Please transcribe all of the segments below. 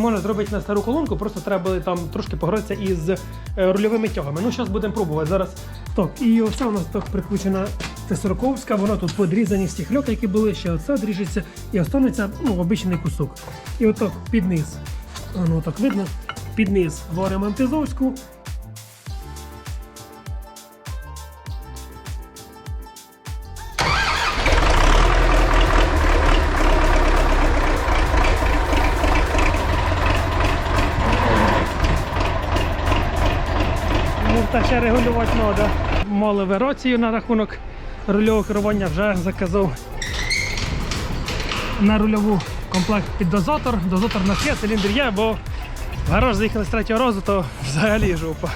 можна зробити на стару колонку, просто треба там трошки погратися із е, рульовими тягами. Ну, зараз будемо пробувати зараз. Так, і все у нас так прикручена Т-40, вона тут подрізані стіхльоки, які були, ще оце дріжеться, і останеться ну, обичний кусок. І отак під низ, воно так видно, під низ варимо антизовську. Та ще регулювати треба. Молив верацію на рахунок рульового керування вже заказав на рульову комплект під дозатор. Дозатор на є, циліндр є, бо в гараж заїхали з третього разу, то взагалі жопа.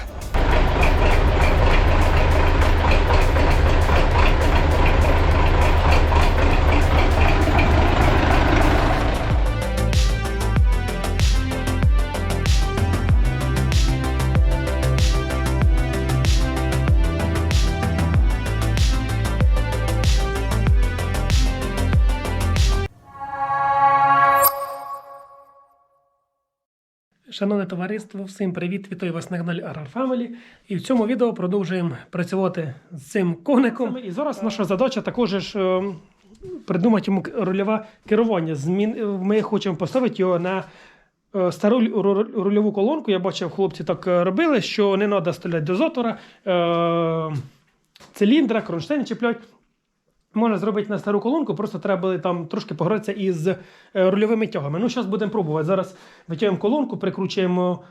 Шановне товариство, всім привіт! Вітаю вас на каналі Arar Family. І в цьому відео продовжуємо працювати з цим коником. І зараз наша задача також ж, е, придумати йому рульове керування. Е, Ми хочемо поставити його на е, стару рульову колонку. Я бачив, хлопці так робили, що не треба стріляти дозатора, е... циліндра, кронштейн чіплять. Можна зробити на стару колонку, просто треба там трошки погратися із е, рульовими тягами. Ну, зараз будемо пробувати. Зараз витягуємо колонку, прикручуємо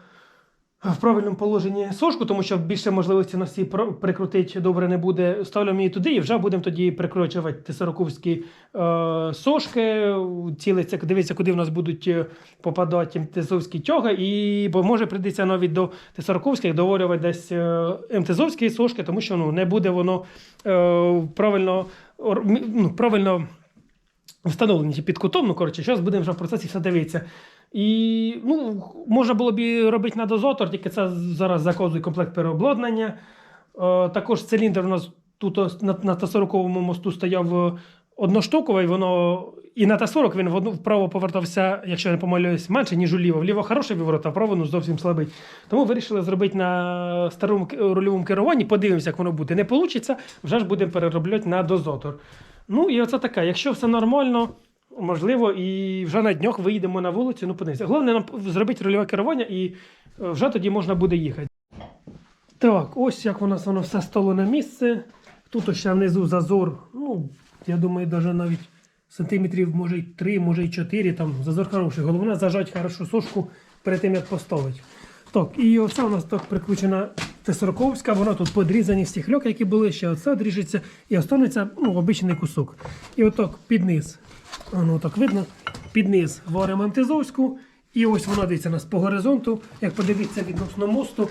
в правильному положенні сошку, тому що більше можливості на всі прикрутити добре не буде. Ставляємо її туди і вже будемо тоді прикручувати тесороковські е, сошки, цілиться, дивитися, куди в нас будуть е, попадати МТЗовські тяги, і бо може прийдеться навіть до тесороковських доволювати десь е, МТЗовські сошки, тому що ну, не буде воно е, правильно, ну, правильно встановлені під кутом. Ну, коротше, зараз будемо вже в процесі все дивитися. І ну, можна було б робити на дозотор, тільки це зараз заказує комплект переобладнання. Е, також циліндр у нас тут на, на Т-40 мосту стояв е, одноштуковий, воно і на Т-40 він вправо повертався, якщо я не помилююсь, менше, ніж уліво. Вліво хороший виворот, а вправо ну, зовсім слабий. Тому вирішили зробити на старому рульовому керуванні. Подивимося, як воно буде. Не вийде, вже ж будемо переробляти на дозотор. Ну і оце таке. Якщо все нормально, можливо, і вже на днях виїдемо на вулицю. Ну, подивимося. Головне нам зробити рульове керування і е, вже тоді можна буде їхати. Так, ось як у нас воно все стало на місце. Тут ще внизу зазор. Ну, я думаю, навіть навіть сантиметрів, може й 3, може й 4. Там зазор хороший. Головне зажати хорошу сошку перед тим, як поставити. Так, і оце у нас так прикручена Т-40, вона тут подрізані стіхльоки, які були, ще оце дріжеться, і останеться ну, обичний кусок. І отак під низ, воно так видно, під низ варимо МТЗовську, і ось вона дивиться нас по горизонту, як подивитися відносно мосту,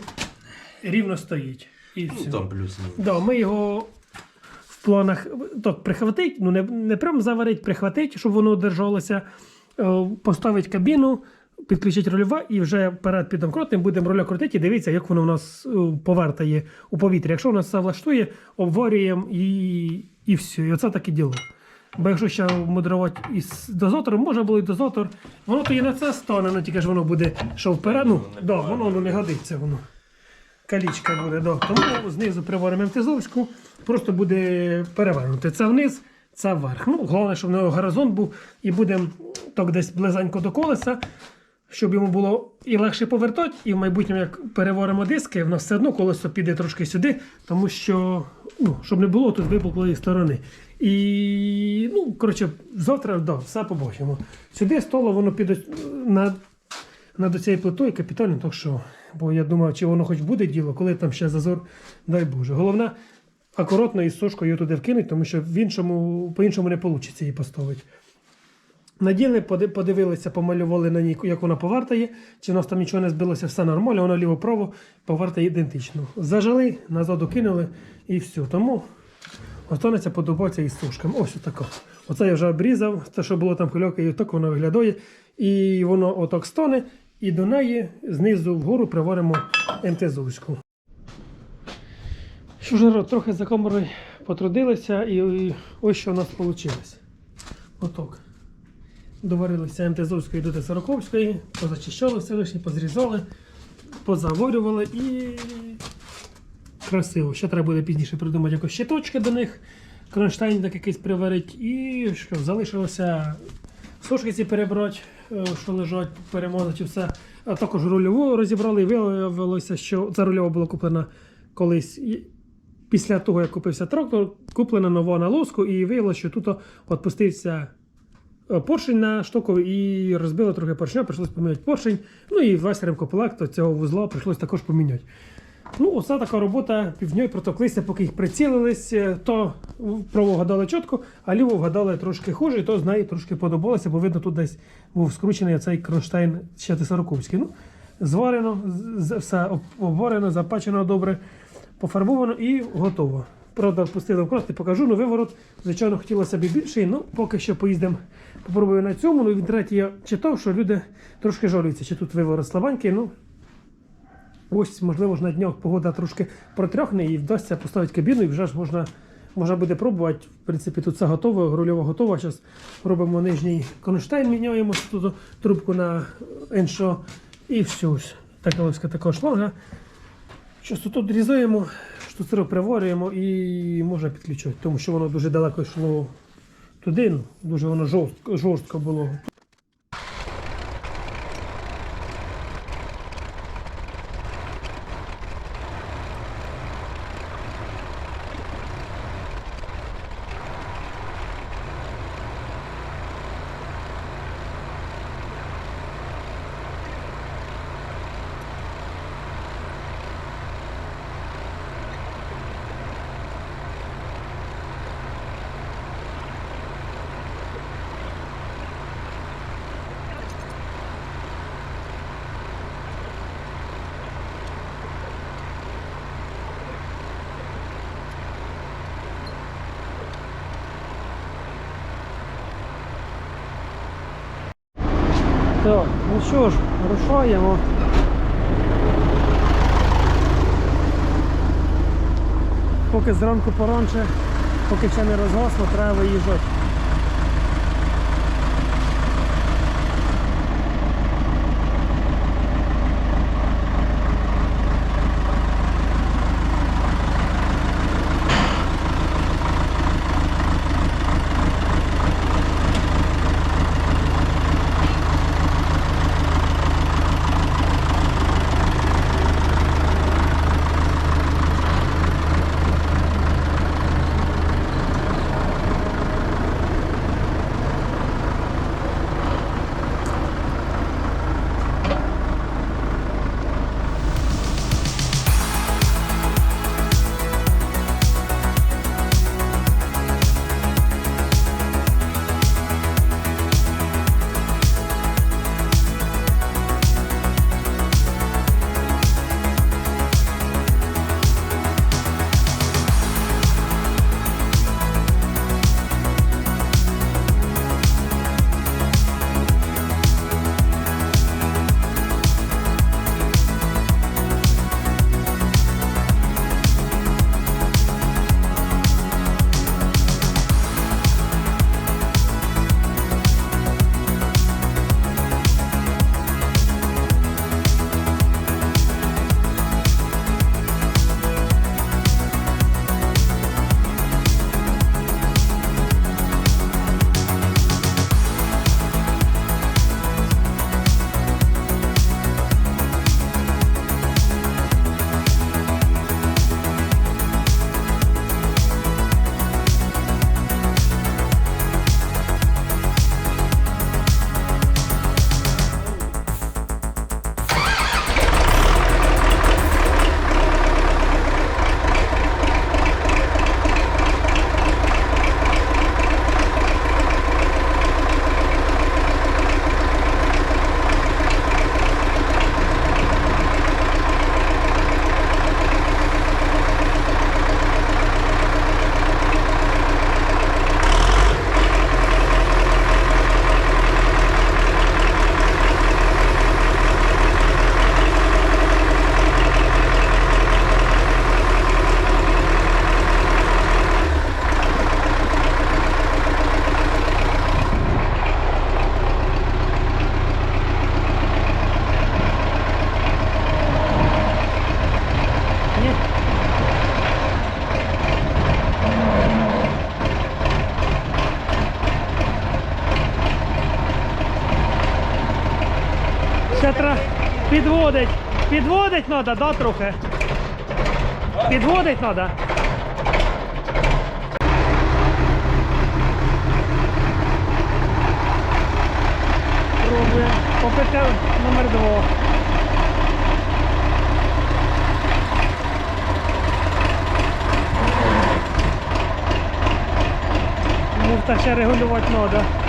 рівно стоїть. І все. Ну, там плюс-мінус. Да, ми його в планах так, прихватить, ну не, не прям заварить, прихватить, щоб воно держалося, е, поставить кабіну, підключить рульова і вже перед підомкротним будемо руля крутити і дивитися, як воно в нас е, повертає у повітря. Якщо у нас все влаштує, обварюємо і, і все. І оце таке діло. Бо якщо ще мудрувати із дозотором, може було і дозотор, воно то і на це стане, ну тільки ж воно буде, що вперед. Ну, да, воно ну, не годиться воно калічка буде. Да. Тому знизу приваримо МТЗовську, просто буде перевернути. Це вниз, це вверх. Ну, головне, щоб в нього горизонт був і будемо так десь близенько до колеса, щоб йому було і легше повертати, і в майбутньому, як переваримо диски, в нас все одно колесо піде трошки сюди, тому що, ну, щоб не було тут випуклої сторони. І, ну, коротше, завтра да, все побачимо. Сюди столо воно піде на над цією плитою капітально, так що, бо я думав, чи воно хоч буде діло, коли там ще зазор, дай Боже. Головне, акуратно із сошкою її туди вкинуть, тому що в іншому, по-іншому не вийде її поставити. Наділи, поди- подивилися, помалювали на ній, як вона повертає, чи в нас там нічого не збилося, все нормально, воно ліво-право повертає ідентично. Зажали, назад кинули і все. Тому останеться подобатися із сушками. Ось отако. Оце я вже обрізав, те, що було там хвильока, і отак воно виглядає. І воно отак стане, і до неї знизу вгору приваримо МТЗовську. Що ж, трохи за камерою потрудилися, і, ось що в нас вийшло. Отак. доварилися МТЗовської до Т-40, позачищали все лишнє, позрізали, позаворювали і красиво. Ще треба буде пізніше придумати якось щиточки до них, кронштейн так якийсь приварити. І що, залишилося сушки ці перебрати, е, що лежать, перемазати все. А також рульову розібрали і виявилося, що ця рульова була куплена колись. Після того, як купився трактор, куплена нова на лоску, і виявилося, що тут відпустився е, поршень на штоку і розбило трохи поршня, прийшлось поміняти поршень. Ну і весь ремкомплект цього вузла прийшлось також поміняти. Ну, оце така робота півдньою протоклися, поки їх прицілились, е, то право вгадали чітко, а ліво вгадали трошки хуже, і то з неї трошки подобалося, бо видно, тут десь був скручений цей кронштейн ще. Ну, зварено, все обварено, запачено добре, пофарбовано і готово. Правда, впустили в крости, покажу, ну виворот, звичайно, хотілося б більший, ну поки що поїздимо, попробую на цьому. Ну, в інтернеті я читав, що люди трошки жалуються, чи тут виворот слабенький, ну Ось, можливо, ж на днях погода трошки протрьохне і вдасться поставити кабіну, і вже ж можна, можна буде пробувати. В принципі, тут все готово, рульова готова. Зараз робимо нижній кронштейн, міняємо тут трубку на іншо. І все. Така ось така шланга. Щось тут відрізаємо, штуцерок приварюємо і можна підключати, тому що воно дуже далеко йшло туди, ну, дуже воно жорстко, жорстко було. Так, ну що ж, рушаємо. Поки зранку поранше, поки ще не розгасло, треба виїжджати. Підводить. Підводить треба, да, трохи? Підводить треба. Пробуємо. Попитав номер два. Муфта ще регулювати треба.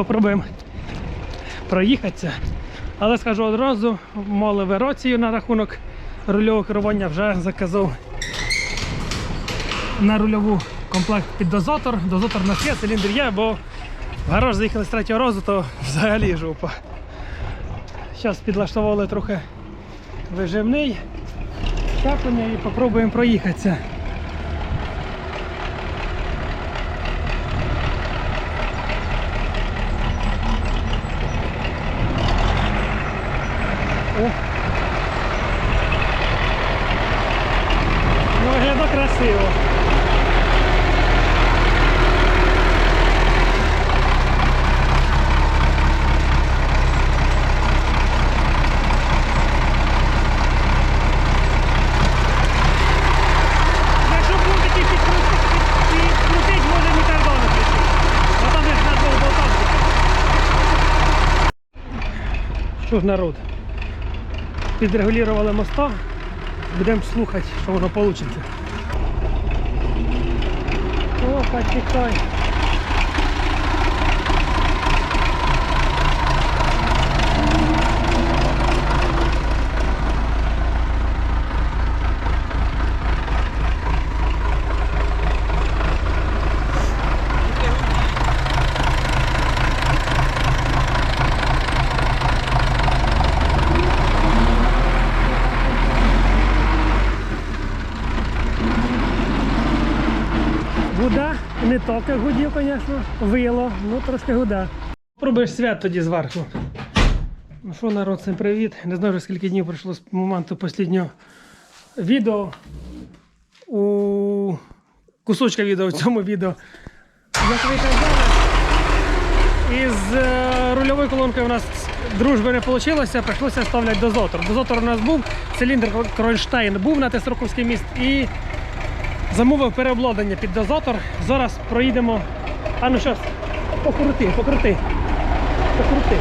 Так, спробуємо проїхатися. Але скажу одразу, мали ви на рахунок рульового керування вже заказав на рульову комплект під дозатор. Дозатор на є, циліндр є, бо в гараж заїхали з третього разу, то взагалі жопа. Зараз підлаштували трохи виживний щеплення і спробуємо проїхатися. О. Ну, виглядає красиво. Якщо буде тільки підкрутить, може не кордону піти. А там десь на двох болтах. Що ж народ? підрегулювали моста. Будемо слухати, що воно вийде. О, почекай. Гуда, не гудів, звісно, вило, ну трошки гуда. Пробуєш свят тоді зверху. Ну що, народ, всім привіт. Не знаю, вже скільки днів пройшло з моменту останнього відео. У кусочка відео в цьому відео. Як ви казали, із е, рульової колонки у нас дружби не вийшло, прийшлося ставляти дозотор. Дозотор у нас був, циліндр Кронштейн був на Тесроковський міст і замовив переобладнання під дозатор. Зараз проїдемо А ну щас, покрути, покрути. Покрути.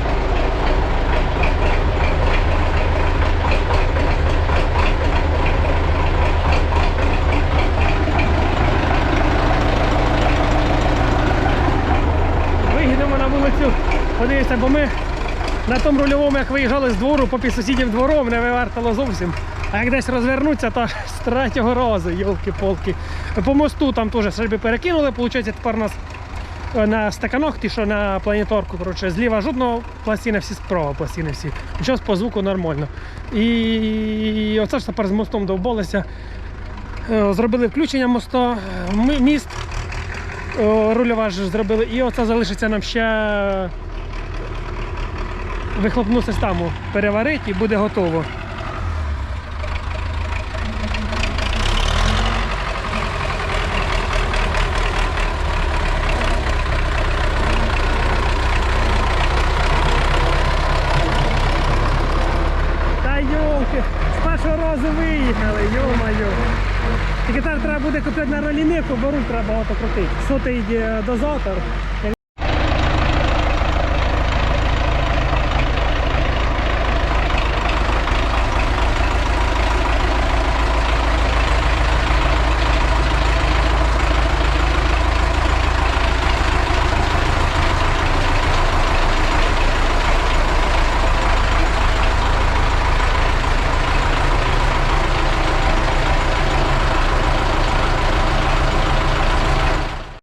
Виїдемо на вулицю, подивіться, бо ми на тому рульовому, як виїжджали з двору, попід сусідів двором не вивертало зовсім. А як десь розвернуться, то з третього разу, йолки-полки. По мосту там теж собі перекинули, виходить, тепер у нас е, на стаканах, ті, що на планеторку, коротше, зліва жодного пластини всі, справа пластини всі. Зараз по звуку нормально. І оце ж тепер з мостом довбалися. Е, Зробили включення моста, міст о, рульова ж зробили, і оце залишиться нам ще вихлопну систему переварити і буде готово. Та йолки, з першого разу виїхали, йо-моє. Тільки беру, треба багато крутити. Сотий е, дозатор.